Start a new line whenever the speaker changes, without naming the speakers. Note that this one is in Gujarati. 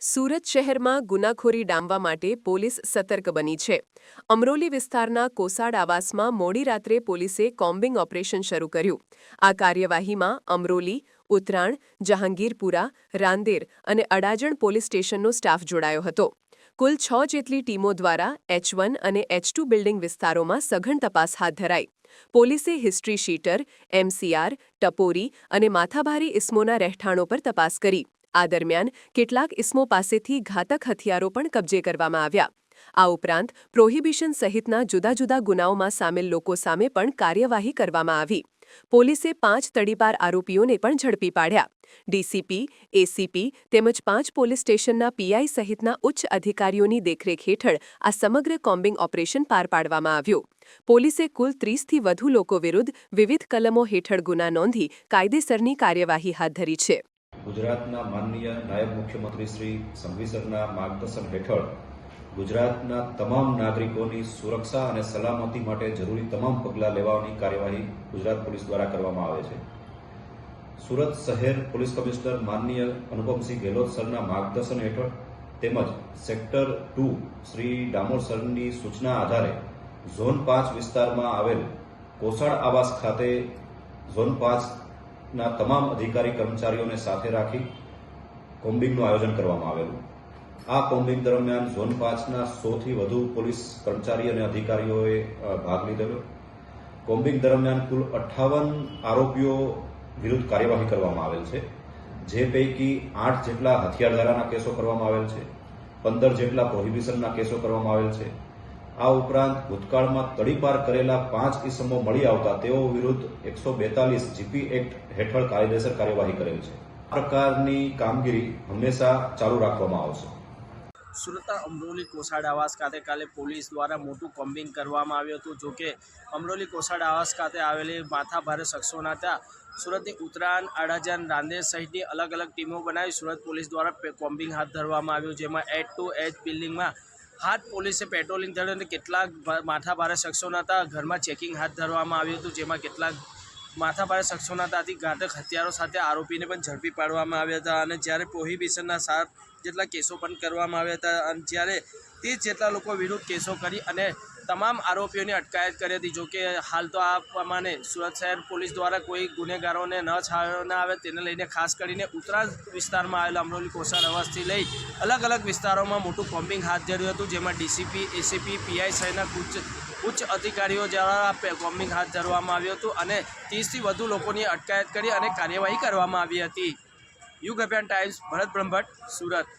સુરત શહેરમાં ગુનાખોરી ડામવા માટે પોલીસ સતર્ક બની છે. અમરોલી વિસ્તારના કોસાડ આવાસમાં મોડી રાત્રે પોલીસે કોમ્બિંગ ઓપરેશન શરૂ કર્યું. આ કાર્યવાહીમાં અમરોલી ઉતરાણ જહાંગીરપુરા, રાંદેર અને અડાજણ પોલીસ સ્ટેશનનો સ્ટાફ જોડાયો હતો. કુલ છ જેટલી ટીમો દ્વારા એચ અને એચ બિલ્ડિંગ વિસ્તારોમાં સઘન તપાસ હાથ ધરાઈ. પોલીસે હિસ્ટ્રી શીટર એમસીઆર ટપોરી અને માથાભારી ઇસમોના રહેઠાણો પર તપાસ કરી. આ દરમિયાન કેટલાક ઇસમો પાસેથી ઘાતક હથિયારો પણ કબજે કરવામાં આવ્યા. આ ઉપરાંત પ્રોહિબિશન સહિતના જુદા જુદા ગુનાઓમાં સામેલ લોકો સામે પણ કાર્યવાહી કરવામાં આવી. પોલીસે પાંચ તડીપાર આરોપીઓને પણ ઝડપી પાડ્યા. ડીસીપી, એસીપી તેમજ પાંચ પોલીસ સ્ટેશનના પીઆઈ સહિતના ઉચ્ચ અધિકારીઓની દેખરેખ હેઠળ આ સમગ્ર કોમ્બિંગ ઓપરેશન પાર પાડવામાં આવ્યું. પોલીસે કુલ ત્રીસથી વધુ લોકો વિરુદ્ધ વિવિધ કલમો હેઠળ ગુના નોંધી કાયદેસરની કાર્યવાહી હાથ ધરી છે.
ગુજરાતના માનનીય નાયબ મુખ્યમંત્રી શ્રી સંઘવી માર્ગદર્શન હેઠળ ગુજરાતના તમામ નાગરિકોની સુરક્ષા અને સલામતી માટે જરૂરી તમામ પગલાં લેવાની કાર્યવાહી ગુજરાત પોલીસ દ્વારા કરવામાં આવે છે. સુરત શહેર પોલીસ કમિશનર માનનીય અનુપમસિંહ ગેહલોત સરના માર્ગદર્શન હેઠળ તેમજ સેક્ટર ટુ શ્રી ડામોર સરની સૂચના આધારે ઝોન પાંચ વિસ્તારમાં આવેલ કોસાડ આવાસ ખાતે ઝોન પાંચના તમામ અધિકારી કર્મચારીઓને સાથે રાખી કોમ્બિંગનું આયોજન કરવામાં આવેલું. આ કોમ્બિંગ દરમિયાન ઝોન પાંચના સોથી વધુ પોલીસ કર્મચારી અને અધિકારીઓએ ભાગ લીધેલો. કોમ્બિંગ દરમિયાન કુલ અઠ્ઠાવન આરોપીઓ વિરુદ્ધ કાર્યવાહી કરવામાં આવેલ છે, જે પૈકી આઠ જેટલા હથિયારધારાના કેસો કરવામાં આવેલ છે, પંદર જેટલા પ્રોહિબિશનના કેસો કરવામાં આવેલ છે આ ઉપરાંત ભૂતકાળમાં તડીપાર કરેલા પાંચ ઇસમો મળી આવતા તેઓ વિરુદ્ધ એકસો બેતાલીસ જીપી એક્ટ હેઠળ કાયદેસર કાર્યવાહી કરેલ છે. આ પ્રકારની કામગીરી હંમેશા ચાલુ રાખવામાં આવશે.
સુરતના અમરોલી કોસાડ આવાસ ખાતે કાલે પોલીસ દ્વારા મોટું કોમ્બિંગ કરવામાં આવ્યું હતું, જો કે અમરોલી કોસાડ આવાસ ખાતે આવેલી માથાભારે શખ્સોના ત્યાં સુરતની ઉત્તરાયણ અડાજણ રાંદેર સહિતની અલગ અલગ ટીમો બનાવી સુરત પોલીસ દ્વારા કોમ્બિંગ હાથ ધરવામાં આવ્યું, જેમાં એચ ટુ એચ બિલ્ડિંગમાં હાથ પોલીસે પેટ્રોલિંગ થયું અને કેટલાક માથાભારે શખ્સોના હતા. ઘરમાં ચેકિંગ હાથ ધરવામાં આવ્યું હતું, જેમાં કેટલાક માથાભારે શખ્સોના ત્યાંથી ઘાતક હથિયારો સાથે આરોપીને પણ ઝડપી પાડવામાં આવ્યા હતા અને જ્યારે પ્રોહિબિશનના સાત જેટલા કેસો પણ કરવામાં આવ્યા હતા અને જ્યારે ત્રીસ જેટલા લોકો વિરુદ્ધ કેસો કરી અને તમામ આરોપીઓની અટકાયત કરી હતી. જોકે હાલ તો આ પ્રમાણે સુરત શહેર પોલીસ દ્વારા કોઈ ગુનેગારોને ન છાવવામાં આવે તેને લઈને ખાસ કરીને ઉત્તરાયણ વિસ્તારમાં આવેલા અમરોલી કોસા રવાસથી લઈ અલગ અલગ વિસ્તારોમાં મોટું કોમ્બિંગ હાથ ધર્યું હતું. જેમાં ડીસીપી, એસીપી, પીઆઈ સહિતના ઉચ્ચ ઉચ્ચ અધિકારીઓ દ્વારા કોમ્બિંગ હાથ ધરવામાં આવ્યું હતું અને ત્રીસથી વધુ લોકોની અટકાયત કરી અને કાર્યવાહી કરવામાં આવી હતી. યુગ અભિયાન ટાઈમ્સ ભરત બ્રહ્મભટ્ટ સુરત.